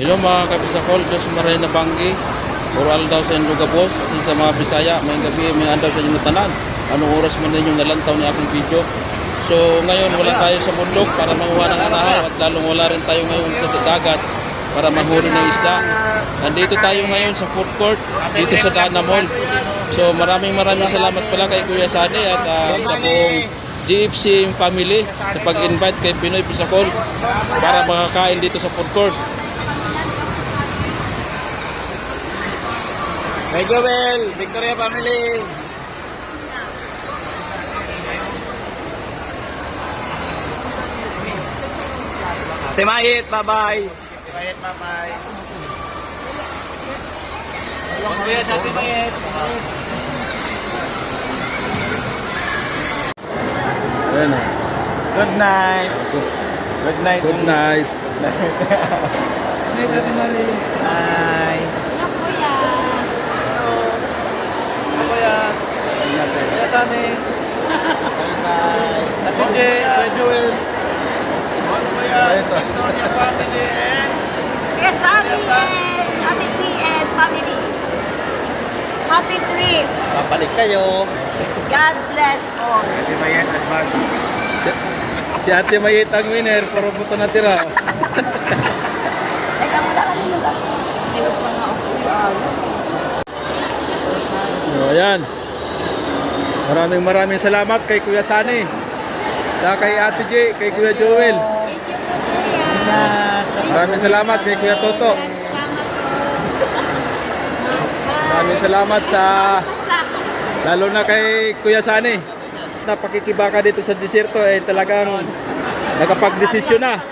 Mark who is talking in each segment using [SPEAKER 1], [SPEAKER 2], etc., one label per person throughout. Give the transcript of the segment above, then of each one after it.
[SPEAKER 1] Hello mga kapisakol, Diyos maray na banggi. Oral daw sa inyong lugabos, at sa mga Bisaya, may gabi, may andaw sa inyong tanan. Anong oras man ninyong nalantaw ni akong video. So ngayon wala tayo sa bundok para manguha ng anahaw at lalong wala rin tayo ngayon sa dagat para mahuli ng isda. Nandito tayo ngayon sa food court dito sa Dana Mall. So maraming maraming salamat pala kay Kuya Sani at ah, sa buong GFC family sa pag-invite kay Pinoy Pisakol para makakain dito sa food court.
[SPEAKER 2] Hey Joel, Victoria family. Ate Mayit, bye-bye.
[SPEAKER 3] Mayet, bye-bye.
[SPEAKER 2] Kuya, sa.
[SPEAKER 1] Ayan o.
[SPEAKER 2] Good night. Good night.
[SPEAKER 1] Good night.
[SPEAKER 2] Night, Ate Mali. Bye. Hello. Hello, Kuya. Sani. Bye-bye. Ate J, Kuya Joel. Kuya, Victoria family and
[SPEAKER 4] Yes, Happy and Happy Tree and family. Happy trip.
[SPEAKER 1] Babalik kayo.
[SPEAKER 4] God bless all.
[SPEAKER 3] Ate Mayet, advance.
[SPEAKER 1] Si, si Ate Mayit ang winner, puro buto na tira.
[SPEAKER 4] Teka mo lang kanino ba? Ayun pa nga ako.
[SPEAKER 1] So, ayan. Maraming maraming salamat kay Kuya Sani. Sa kay Ate J, kay Kuya Joel. Maraming salamat kay Kuya Toto. Maraming salamat sa lalo na kay Kuya Sani. Na pakikibaka dito sa desierto ay talagang nakapagdesisyon na.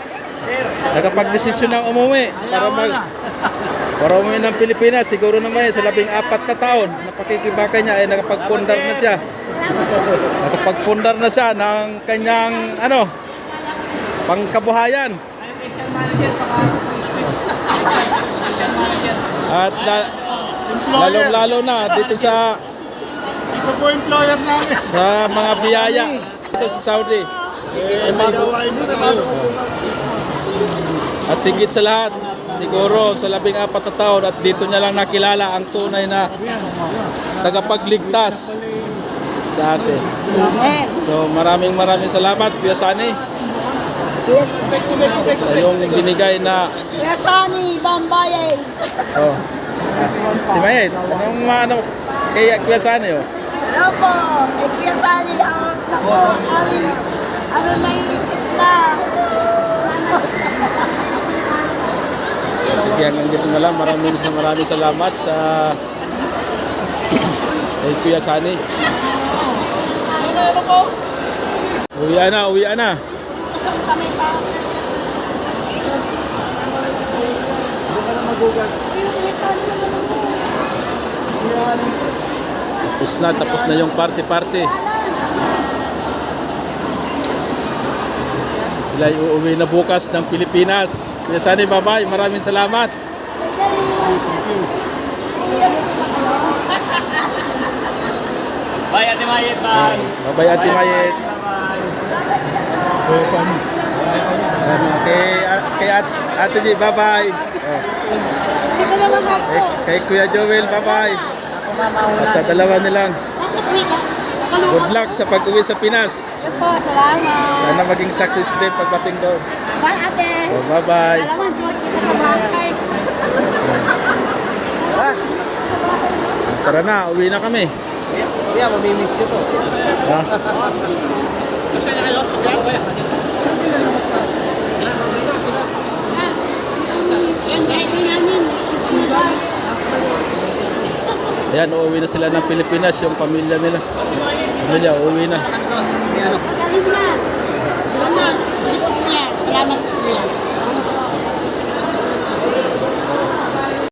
[SPEAKER 1] Nakapagdesisyon na umuwi para mag para umuwi ng Pilipinas. Siguro naman sa labing apat na taon na pakikibaka niya ay nakapagpundar na siya. Nakapagpundar na siya ng kanyang ano pangkabuhayan. At la- lalong-lalo na dito sa
[SPEAKER 3] po employer namin.
[SPEAKER 1] sa mga biyaya dito sa Saudi.
[SPEAKER 3] Kaso.
[SPEAKER 1] At higit sa lahat, siguro sa labing apat na taon at dito niya lang nakilala ang tunay na tagapagligtas sa atin. So maraming maraming salamat Kuya Sani
[SPEAKER 4] Yes.
[SPEAKER 1] sa iyong binigay na
[SPEAKER 4] Kuya Sunny, Bambayay.
[SPEAKER 1] oh. Si Mayet, anong ano kay Kuya Sani oh?
[SPEAKER 4] Hello po. Eh, Kuya Sunny, ang nako, aming, ano naiisip na.
[SPEAKER 1] Sige, hanggang dito na lang. Maraming maraming salamat sa kay Kuya Sani. Uwi na, uwi na.
[SPEAKER 4] Isang kami pa.
[SPEAKER 1] Tapos na, tapos na yung party-party. Sila ay uuwi na bukas ng Pilipinas. Kuya Sani, bye-bye. Maraming salamat.
[SPEAKER 2] Bye, Ate Mayit. Bye.
[SPEAKER 1] Bye-bye, Ate Mayet. Kay, kay At, Ate G, bye-bye. Kay Kuya Joel, bye-bye. At sa dalawa nilang, good luck sa pag-uwi sa Pinas.
[SPEAKER 4] Yan po, salamat.
[SPEAKER 1] Sana maging success din pagdating doon.
[SPEAKER 4] Bye, ate.
[SPEAKER 1] Oh, bye-bye.
[SPEAKER 4] Alaman, George, kita sa bahay.
[SPEAKER 1] Tara na, uwi na kami.
[SPEAKER 3] Kuya, mamimiss nyo to.
[SPEAKER 1] Ha?
[SPEAKER 3] Kasi na kayo, sagad.
[SPEAKER 4] Yan, driver namin.
[SPEAKER 1] Ayan, uuwi na sila ng Pilipinas, yung pamilya nila. Pamilya, uuwi na.
[SPEAKER 4] Magaling. Salamat. Salamat. Salamat.